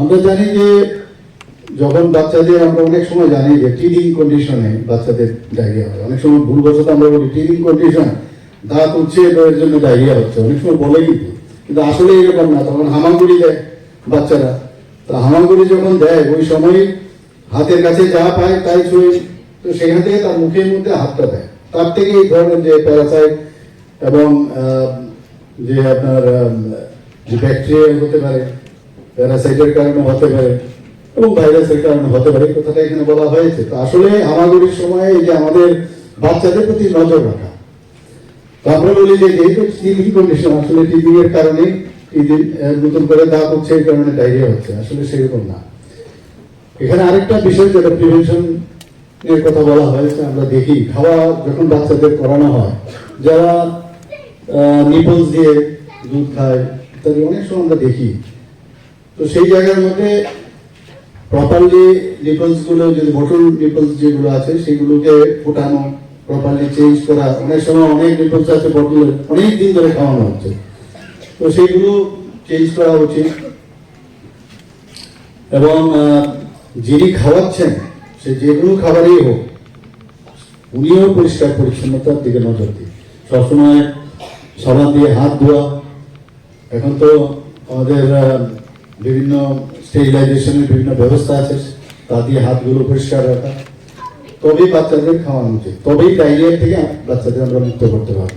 আমরা জানি যে যখন বাচ্চাদের আমরা অনেক সময় জানি যে টিডিং কন্ডিশনে বাচ্চাদের ডায়রিয়া হয়। অনেক সময় ভুলবশত আমরা বলি টিডিং কন্ডিশন দাঁত উঠছে তো এর জন্য ডায়রিয়া হচ্ছে। অনেক সময় বলে কিন্তু। কিন্তু আসলে এরকম না, তখন হামাগুড়ি দেয় বাচ্চারা। তা হামাগুড়ি যখন দেয়, ওই সময় হাতের কাছে যা পায় তাই ছুঁয়ে তো সেখান থেকে তার মুখের মধ্যে হাতটা দেয়। তার থেকে এই ধরনের যে প্যারাসাইট এবং যে আপনার যে ব্যাকটেরিয়া হতে পারে প্যারাসাইটের কারণে হতে পারে, এবং ভাইরাসের কারণে হতে পারে কথাটা এখানে বলা হয়েছে। তো আসলে হামাগুড়ির সময় এই যে আমাদের বাচ্চাদের প্রতি নজর রাখা আমরা বলি যে যেহেতু টিবি কন্ডিশন আসলে টিবি এর কারণে নতুন করে দাঁত হচ্ছে, এই কারণে ডায়রিয়া হচ্ছে, আসলে সেরকম না। এখানে আরেকটা বিষয় যেটা প্রিভেনশন এর কথা বলা হয়েছে আমরা দেখি। খাওয়া যখন বাচ্চাদের করানো হয়, যারা নিপলস দিয়ে দুধ খায়, ইত্যাদি, অনেক সময় আমরা দেখি। তো সেই জায়গার মধ্যে প্রপারলি নিপলসগুলো যদি বটল নিপলস যেগুলো আছে, সেগুলোকে ফোটানো প্রপারলি চেঞ্জ করা। অনেক সময় অনেক নিপলস আছে বটলে অনেক দিন ধরে খাওয়ানো হচ্ছে। তো সেইগুলো চেঞ্জ করা উচিত। এবং যিনি খাওয়াচ্ছেন, সে যে কোনো খাবারই হোক, উনিও পরিষ্কার পরিচ্ছন্নতার দিকে নজর দিন। সবসময় সাবান দিয়ে হাত ধোয়া। এখন তো আমাদের বিভিন্ন স্টেরিলাইজেশনের বিভিন্ন ব্যবস্থা আছে। তা দিয়ে হাতগুলো পরিষ্কার রাখা। তবেই বাচ্চাদের খাওয়ানো উচিত। তবেই ডায়রিয়া থেকে বাচ্চাদের আমরা মুক্ত করতে পারব।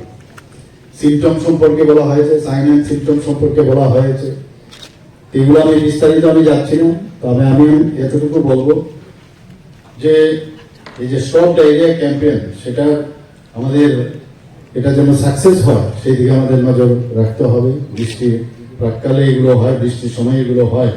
সিমটম সম্পর্কে বলা হয়েছে সাইন অ্যান্ড সিমটম সম্পর্কে বলা হয়েছে। এগুলো আমি বিস্তারিত আমি যাচ্ছি না। তবে আমি এতটুকু বলব যে, এই যে সব ডায়রিয়া ক্যাম্পেন সেটা আমাদের, এটা যেন সাকসেস হয়, সেই দিকে আমাদের নজর রাখতে হবে। বৃষ্টি প্রাককালে এগুলো হয় বৃষ্টির সময় এগুলো হয়।